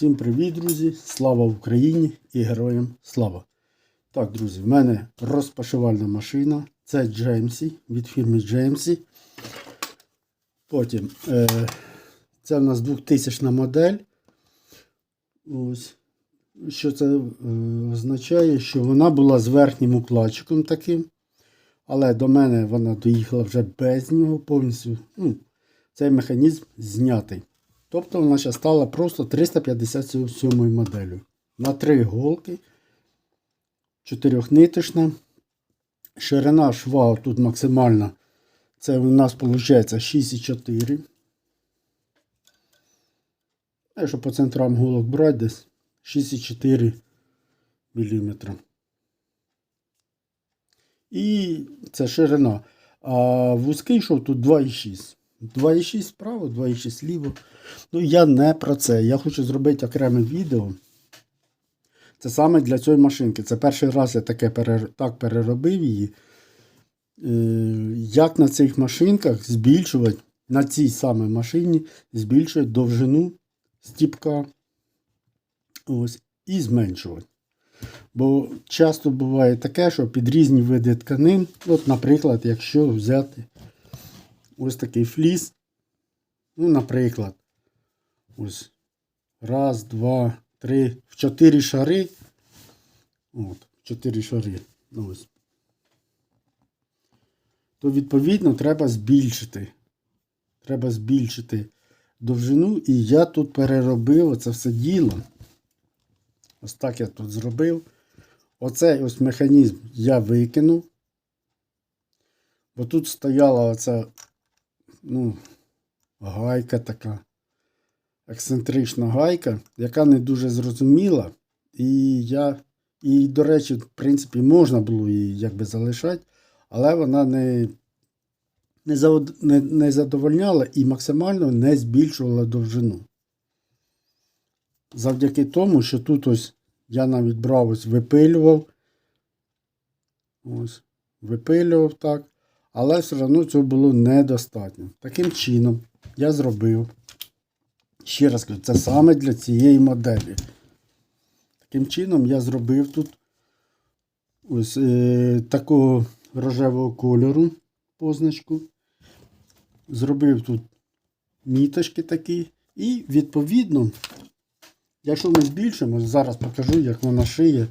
Всім привіт, друзі! Слава Україні і героям слава! Так, друзі, в мене розпашивальна машина. Це Джеймсі від фірми Джеймсі. Потім е, це в нас 2000 модель. Ось. Що це е, означає? Що вона була з верхнім укладчиком таким. Але до мене вона доїхала вже без нього повністю. Ну, цей механізм знятий. Тобто вона ще стала просто 357 моделлю. На три голки. Чотирьохниточна. Ширина шва тут максимальна. Це у нас виходить 6,4. Якщо по центрам голок брати десь 6,4 мм. І це ширина. А вузький йшов тут 2,6. 2,6 вправо, 2,6 ліво. Ну, я не про це. Я хочу зробити окреме відео. Це саме для цієї машинки. Це перший раз я таке так переробив її. Е, Як на цих машинках збільшувати, на цій самій машині збільшувати довжину стіпка ось, і зменшувати. Бо часто буває таке, що під різні види тканин, от, наприклад, якщо взяти ось такий фліс, ну, наприклад, ось раз, два, три, в чотири шари. От, в чотири шари. Ну, ось. То відповідно треба збільшити. Треба збільшити довжину. І я тут переробив це все діло. Ось так я тут зробив. Оцей ось механізм я викинув. Бо тут стояла оця, ну, гайка така, ексцентрична гайка, яка не дуже зрозуміла. І я, і, до речі, в принципі, можна було її якби залишати, але вона не, не, зав- не, не задовольняла і максимально не збільшувала довжину. Завдяки тому, що тут ось я навіть брав ось випилював. Ось, випилював так. Але все одно цього було недостатньо. Таким чином я зробив. Ще раз кажу, це саме для цієї моделі. Таким чином я зробив тут ось е, такого рожевого кольору позначку. Зробив тут міточки такі. І відповідно, якщо ми збільшимо, зараз покажу, як вона шиє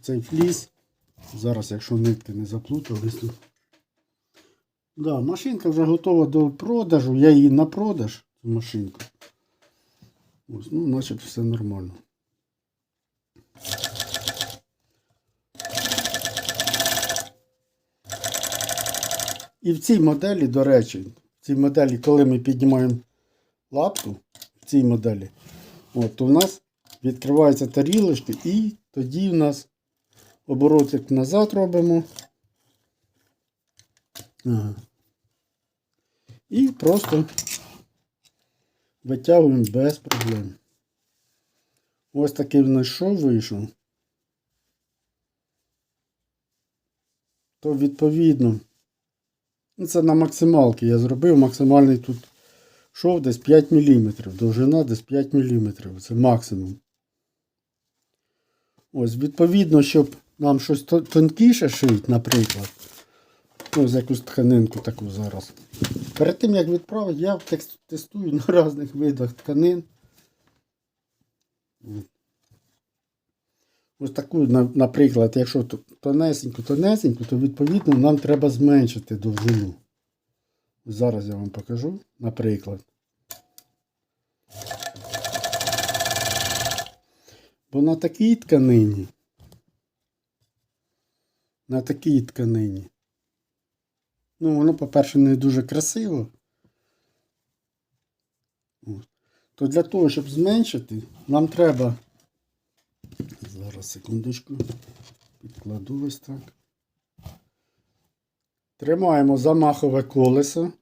цей фліс. Зараз, якщо нитки не заплутались тут. Да, машинка вже готова до продажу. Я її на продаж, цю машинку. Ось, ну, начебто все нормально. І в цій моделі, до речі, в цій моделі, коли ми піднімаємо лапку, в цій моделі, от, в нас відкриваються тарілочки, і тоді в нас оборотик назад робимо. Ага. І просто витягуємо без проблем. Ось такий в нас шов вийшов. То відповідно. Це на максималки я зробив. Максимальний тут шов десь 5 мм. Довжина десь 5 мм. Це максимум. Ось, відповідно, щоб нам щось тонкіше шить, наприклад. Ось якусь тканинку таку зараз. Перед тим як відправити, я тестую на різних видах тканин. Ось таку, наприклад, якщо тонесеньку, тонесеньку, то відповідно нам треба зменшити довжину. Зараз я вам покажу, наприклад. Бо на такій тканині, на такій тканині, ну, воно, по-перше, не дуже красиво. То для того, щоб зменшити, нам треба. Зараз секундочку. Підкладу ось так. Тримаємо замахове колесо.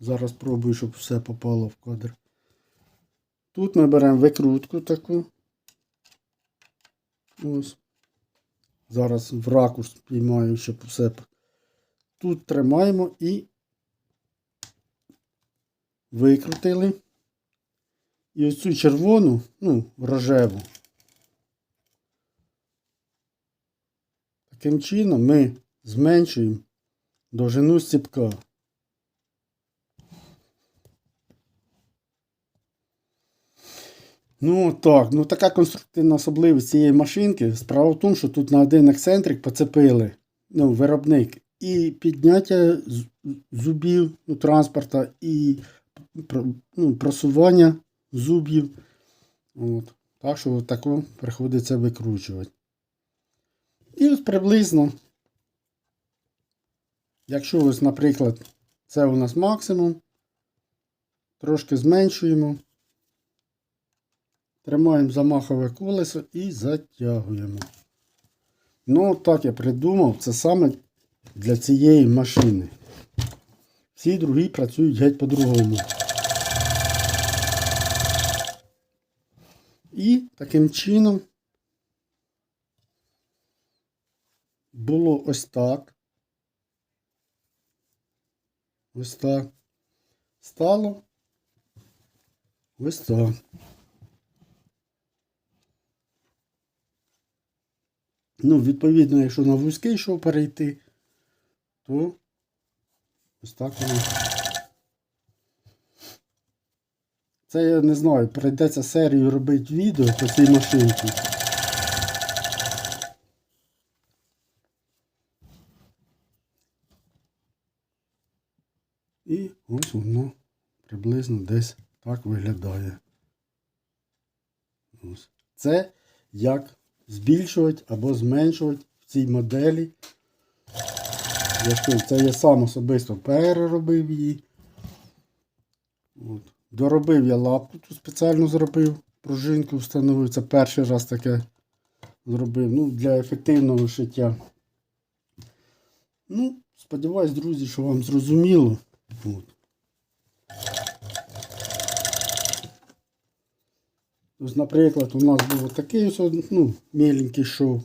Зараз пробую, щоб все попало в кадр. Тут ми беремо викрутку таку. Ось. Зараз в ракурс піймаю, щоб все. Тут тримаємо і викрутили. І ось цю червону, ну, рожеву. Таким чином ми зменшуємо довжину стіпка. Ну так, ну така конструктивна особливість цієї машинки. Справа в тому, що тут на один ексцентрик поцепили ну, виробник і підняття зубів ну, транспорта, і ну, просування зубів. От. Так що таку приходиться викручувати. І ось приблизно, якщо ось, наприклад, це у нас максимум, трошки зменшуємо. Тримаємо замахове колесо і затягуємо. Ну, так я придумав, це саме для цієї машини. Всі другі працюють геть по-другому. І таким чином було ось так. Ось так. Стало. Ось так. Ну, відповідно, якщо на вузький шов перейти, то ось так воно. Це я не знаю, прийдеться серію робити відео по цій машинці. І ось воно приблизно десь так виглядає. Ось. Це як збільшувати або зменшувати в цій моделі. Я ж це я сам особисто переробив її. От. Доробив я лапку, тут спеціально зробив, пружинку встановив. Це перший раз таке зробив. Ну, для ефективного шиття. Ну, сподіваюсь, друзі, що вам зрозуміло. От. Ось, наприклад, у нас був такий ось, ну, міленький шов.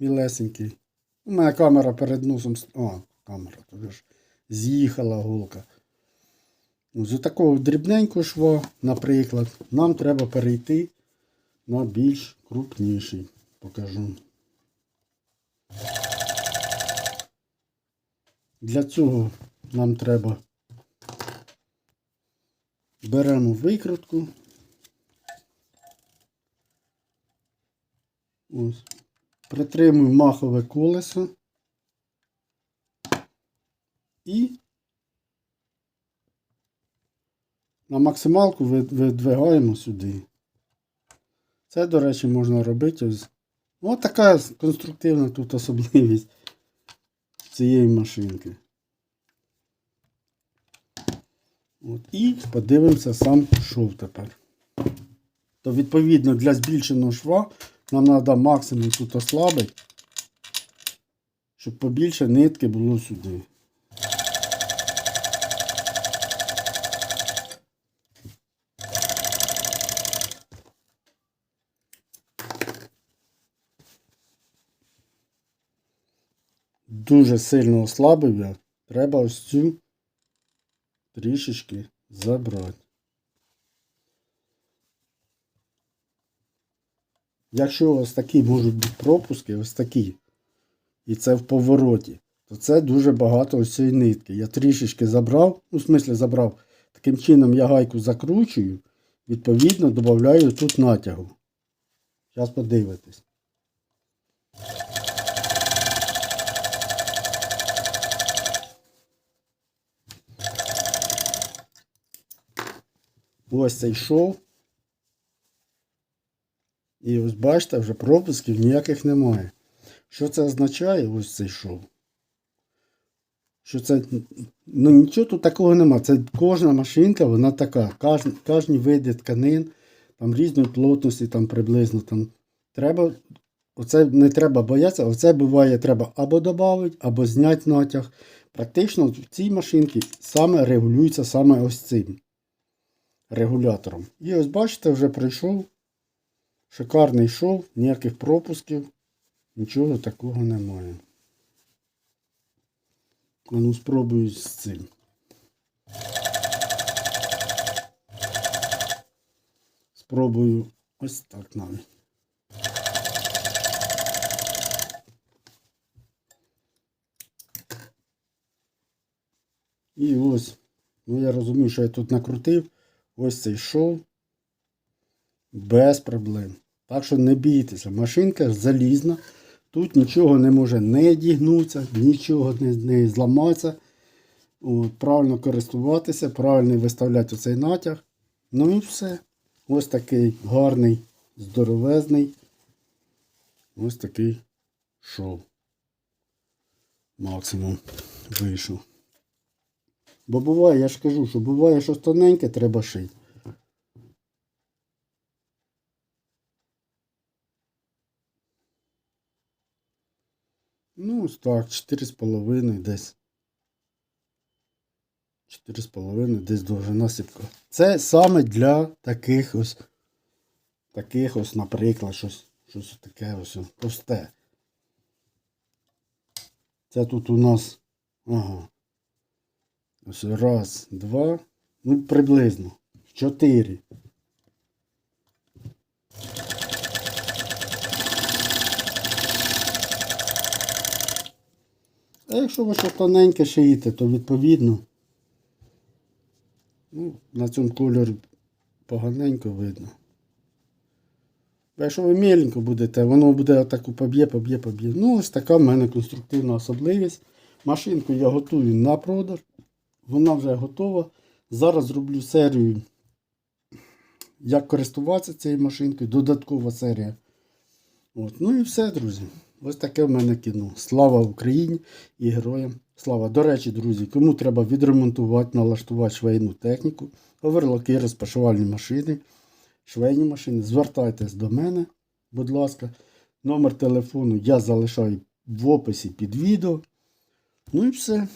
Мілесенький. У мене камера перед носом. А, камера, туди ж з'їхала голка. З такого дрібненького шва, наприклад, нам треба перейти на більш крупніший. Покажу. Для цього нам треба беремо викрутку. Ось. Притримуємо махове колесо і на максималку ви- видвигаємо сюди. Це, до речі, можна робити ось. Ось така конструктивна тут особливість цієї машинки. От. І подивимося сам шов тепер. То відповідно для збільшеного шва нам треба максимум тут ослабити, щоб побільше нитки було сюди. Дуже сильно ослабив я. Треба ось цю трішечки забрати. Якщо ось такі можуть бути пропуски, ось такі, і це в повороті, то це дуже багато ось цієї нитки. Я трішечки забрав, ну, в смислі забрав. Таким чином я гайку закручую, відповідно додаю тут натягу. Зараз подивитесь. Ось цей шов. І ось бачите, вже пропусків ніяких немає. Що це означає ось цей шов? Що це. Ну нічого тут такого нема. Це кожна машинка, вона така. Кожні, кожні види тканин, там різної плотності, там приблизно там. Треба. Оце не треба боятися, оце буває, треба або додати, або зняти натяг. Практично в цій машинці саме регулюється саме ось цим регулятором. І ось бачите, вже пройшов. Шикарний шов, ніяких пропусків, нічого такого немає. Ну, спробую з цим. спробую ось так навіть. І ось, ну я розумію, що я тут накрутив. Ось цей шов без проблем. Так що не бійтеся, машинка залізна. Тут нічого не може не дігнутися, нічого не, не зламатися. От, правильно користуватися, правильно виставляти оцей натяг. Ну і все. Ось такий гарний, здоровезний. Ось такий шов. Максимум вийшов. Бо буває, я ж кажу, що буває щось тоненьке, треба шити. Ось так, 4,5 десь. 4,5 десь довжина сіпка. Це саме для таких ось, таких ось, наприклад, щось, щось таке ось просте. Це тут у нас, ага. Ось раз, два, ну приблизно. Чотири. А якщо ви що тоненьке шиєте, то відповідно. Ну, на цьому кольорі поганенько видно. А якщо ви міленько будете, воно буде отаку поб'є, поб'є, поб'є. Ну, ось така в мене конструктивна особливість. Машинку я готую на продаж. Вона вже готова. Зараз зроблю серію, як користуватися цією машинкою. Додаткова серія. От. Ну і все, друзі. Ось таке в мене кіно. Слава Україні і героям. Слава. До речі, друзі, кому треба відремонтувати, налаштувати швейну техніку, оверлоки, розпашувальні машини, швейні машини, звертайтесь до мене, будь ласка. Номер телефону я залишаю в описі під відео. Ну і все.